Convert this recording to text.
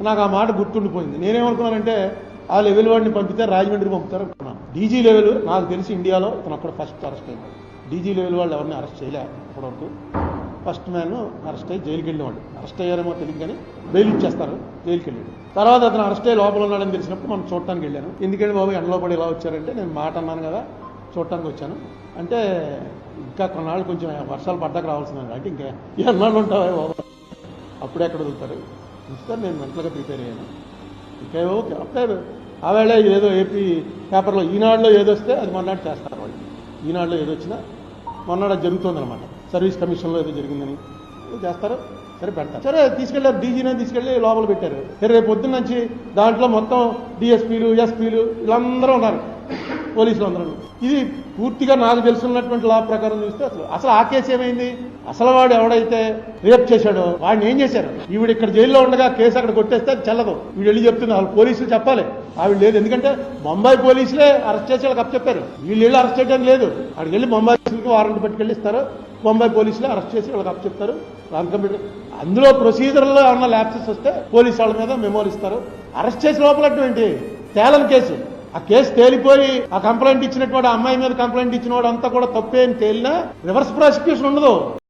నాకు ఆ మాట గుర్తుండిపోయింది. నేనేమనుకున్నానంటే ఆ లెవెల్ వాడిని పంపితే రాజమండ్రి పంపుతారు అనుకున్నాను. డీజీ లెవెల్ నాకు తెలిసి ఇండియాలో ఇతను అక్కడ ఫస్ట్ అరెస్ట్ అయింది. డీజీ లెవెల్ వాళ్ళు ఎవరిని అరెస్ట్ చేయలే ఇప్పటివరకు ఫస్ట్ మ్యాన్ అరెస్ట్ అయ్యి జైలుకి వెళ్ళేవాడు అరెస్ట్ అయ్యారేమో తెలియదు కానీ బెయిల్ ఇచ్చేస్తారు జైలుకి వెళ్ళాడు. తర్వాత అతను అరెస్ట్ అయ్యి లోపల ఉన్నాడని తెలిసినప్పుడు మనం చూడటానికి వెళ్ళాను. ఎందుకంటే బాబు ఎండలో పడి ఇలా వచ్చారంటే నేను మాట అన్నాను కదా చూడటానికి వచ్చాను. అంటే ఇంకా కొన్నాళ్ళు కొంచెం వర్షాలు పడ్డాక రావాల్సిందే అంటే ఇంకా ఎన్నాళ్ళు ఉంటావా బాబు? అప్పుడే ఎక్కడ వదులుతారు. చూస్తారు నేను మెంటల్గా ప్రిపేర్ అయ్యాను. ఇంకా ఓకే. అప్పుడే ఆవేళ ఏదో ఏపీ పేపర్లో ఈనాడులో ఏదో వస్తే అది మొన్నటి చేస్తారు వాళ్ళు. ఈనాడులో ఏదో వచ్చినా మొన్నటి అది జరుగుతుందన్నమాట. సర్వీస్ కమిషన్లో ఏదో జరిగిందని. చేస్తారు. సరే పెడతారు. సరే తీసుకెళ్ళారు డీజీనే తీసుకెళ్ళి లోపల పెట్టారు. సరే రేపు పొద్దున్న నుంచి దాంట్లో మొత్తం డిఎస్పీలు ఎస్పీలు వీళ్ళందరూ ఉన్నారు. పోలీసులు అందరూ. ఇది పూర్తిగా నాకు తెలుసున్నటువంటి లా ప్రకారం చూస్తే అసలు అసలు ఆ కేసు ఏమైంది? అసలు వాడు ఎవడైతే రేప్ చేశాడో వాడిని ఏం చేశారు? ఈవిడ ఇక్కడ జైల్లో ఉండగా కేసు అక్కడ కొట్టేస్తే అది చెల్లదు. వీడు వెళ్ళి చెప్తుంది వాళ్ళు పోలీసులు చెప్పాలి. ఆవిడ లేదు. ఎందుకంటే బొంబాయి పోలీసులే అరెస్ట్ చేసి వాళ్ళకి చెప్పారు వీళ్ళు వెళ్ళి అరెస్ట్ చేయడం లేదు. అక్కడికి వెళ్ళి బొంబాయి పోలీసులకు వారెంట్ పట్టుకెళ్ళి ఇస్తారు బొంబాయి పోలీసులే అరెస్ట్ చేసి వాళ్ళకి అప్పచెప్తారు. రామ్ కంప్యూటర్. అందులో ప్రొసీజర్లో ఏమన్నా ల్యాప్సెస్ వస్తే పోలీసు వాళ్ళ మీద మెమోరీ ఇస్తారు అరెస్ట్ లోపల ఏంటి తేలని కేసు. ఆ కేసు తేలిపోయి ఆ కంప్లైంట్ ఇచ్చినటువంటి అమ్మాయి మీద కంప్లైంట్ ఇచ్చిన వాడు అంతా కూడా తప్పే అని తేలినా రివర్స్ ప్రాసిక్యూషన్ ఉండదు.